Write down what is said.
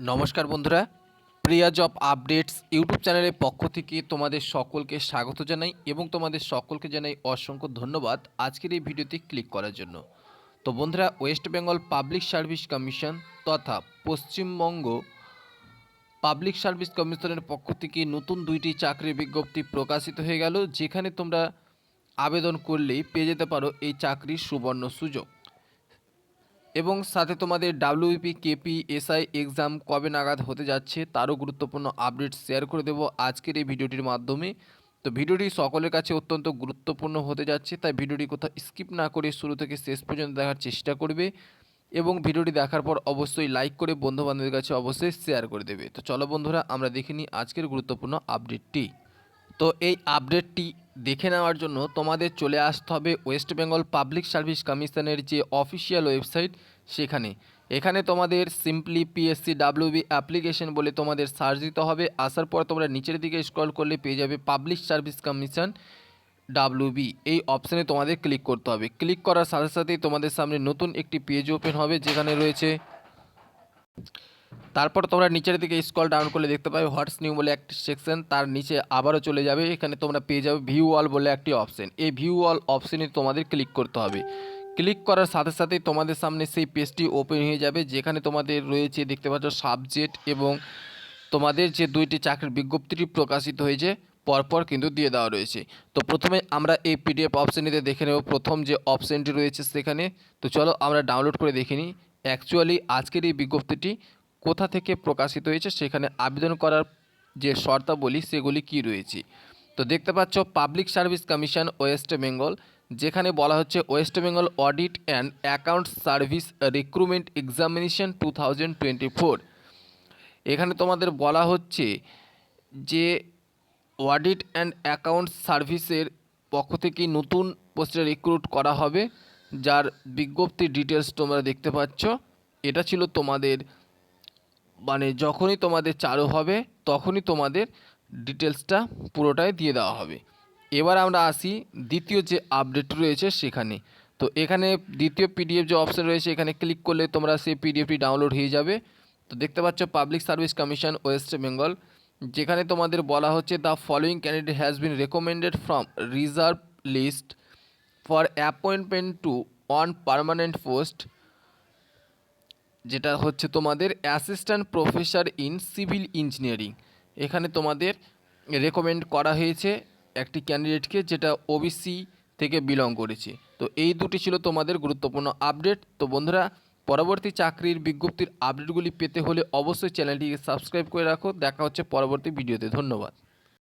নমস্কার বন্ধুরা, প্রিয়া job updates YouTube চ্যানেলের পক্ষ থেকে তোমাদের সকলকে স্বাগত জানাই এবং তোমাদের সকলকে জানাই অসংখ্য ধন্যবাদ আজকের এই ভিডিওতে ক্লিক করার জন্য। তো বন্ধুরা West Bengal public service commission তথা পশ্চিমবঙ্গ পাবলিক সার্ভিস কমিশনের পক্ষ থেকে নতুন দুইটি চাকরির বিজ্ঞপ্তি প্রকাশিত হয়ে গেল, যেখানে তোমরা আবেদন করলেই পেয়ে যেতে পারো এই চাকরির সুবর্ণ সুযোগ। এবং সাথে তোমাদের ডাব্লিউপি কেপি এসআই এক্সাম কবে নাগাদ হতে যাচ্ছে তারও গুরুত্বপূর্ণ আপডেট শেয়ার করে দেবো আজকের এই ভিডিওটির মাধ্যমে। তো ভিডিওটি সকলের কাছে অত্যন্ত গুরুত্বপূর্ণ হতে যাচ্ছে, তাই ভিডিওটি কোথাও স্কিপ না করে শুরু থেকে শেষ পর্যন্ত দেখার চেষ্টা করবে এবং ভিডিওটি দেখার পর অবশ্যই লাইক করে বন্ধুবান্ধবের কাছে অবশ্যই শেয়ার করে দেবে। তো চলো বন্ধুরা, আমরা দেখে নিই আজকের গুরুত্বপূর্ণ আপডেটটি তো এই আপডেটটি দেখে নেওয়ার জন্য তোমাদের চলে আসতে হবে ওয়েস্ট বেঙ্গল পাবলিক সার্ভিস কমিশনের যে অফিসিয়াল ওয়েবসাইট সেখানে। এখানে তোমাদের সিম্পলি পিএসসি ডাব্লিউবি অ্যাপ্লিকেশন বলে তোমাদের সার্চ দিতে হবে। আসার পর তোমরা নিচের দিকে স্ক্রল করলে পেয়ে যাবে পাবলিক সার্ভিস কমিশন ডাব্লিউবি এই অপশানে তোমাদের ক্লিক করতে হবে। ক্লিক করার সাথে সাথেই তোমাদের সামনে নতুন একটি পেজ ওপেন হবে যেখানে রয়েছে তারপর তোমরা নিচের দিকে স্ক্রল ডাউন করলে দেখতে পাবে হোয়াটস নিউ বলে একটি সেকশন তার নিচে আবারও চলে যাবে, এখানে তোমরা পেয়ে যাবে ভিউ অল বলে একটি অপশন এই ভিউ অল অপশনে তোমাদের ক্লিক করতে হবে। ক্লিক করার সাথে সাথেই তোমাদের সামনে সেই পেজটি ওপেন হয়ে যাবে, যেখানে তোমাদের রয়েছে দেখতে পাচ্ছ সাবজেক্ট এবং তোমাদের যে দুইটি চাকরির বিজ্ঞপ্তিটি প্রকাশিত হয়েছে, পরপর কিন্তু দিয়ে দেওয়া রয়েছে। তো প্রথমে আমরা এই পিডিএফ অপশানটিতে দেখে নেব, প্রথম যে অপশানটি রয়েছে সেখানে। তো চলো আমরা ডাউনলোড করে দেখে নিই। অ্যাকচুয়ালি আজকের এই বিজ্ঞপ্তিটি কোথা থেকে প্রকাশিত হয়েছে, সেখানে আবেদন করার যে শর্তাবলী, সেগুলি কি রয়েছে? তো দেখতে পাচ্ছ public service commission West Bengal যেখানে বলা হচ্ছে West Bengal audit and account service recruitment examination two thousand twenty four এখানে তোমাদের বলা হচ্ছে যে অডিট অ্যান্ড অ্যাকাউন্ট সার্ভিসের পক্ষ থেকে নতুন পোস্টে রিক্রুট করা হবে, যার বিজ্ঞপ্তির ডিটেলস তোমরা দেখতে পাচ্ছ। এটা ছিল তোমাদের মানে যখনই তোমাদের চালু হবে, তখনই তোমাদের ডিটেলসটা পুরোটাই দিয়ে দেওয়া হবে। এবার আমরা আসি দ্বিতীয় যে আপডেট রয়েছে সেখানে। তো এখানে দ্বিতীয় পিডিএফ যে অপশন রয়েছে, এখানে ক্লিক করলে তোমরা সেই পিডিএফটি ডাউনলোড হয়ে যাবে। তো দেখতে পাচ্ছ public service commission West Bengal যেখানে তোমাদের বলা হচ্ছে the following candidate has been recommended from reserve list for appointment to on permanent post যেটা হচ্ছে তোমাদের assistant professor in civil engineering এখানে তোমাদের রেকমেন্ড করা হয়েছে একটি ক্যান্ডিডেটকে যেটা ওবিসি থেকে বিলং করেছে। তো এই দুটি ছিল তোমাদের গুরুত্বপূর্ণ আপডেট তো বন্ধুরা, পরবর্তী চাকরির বিজ্ঞপ্তির আপডেটগুলি পেতে হলে অবশ্যই চ্যানেলটিকে সাবস্ক্রাইব করে রাখো। দেখা হচ্ছে পরবর্তী ভিডিওতে ধন্যবাদ।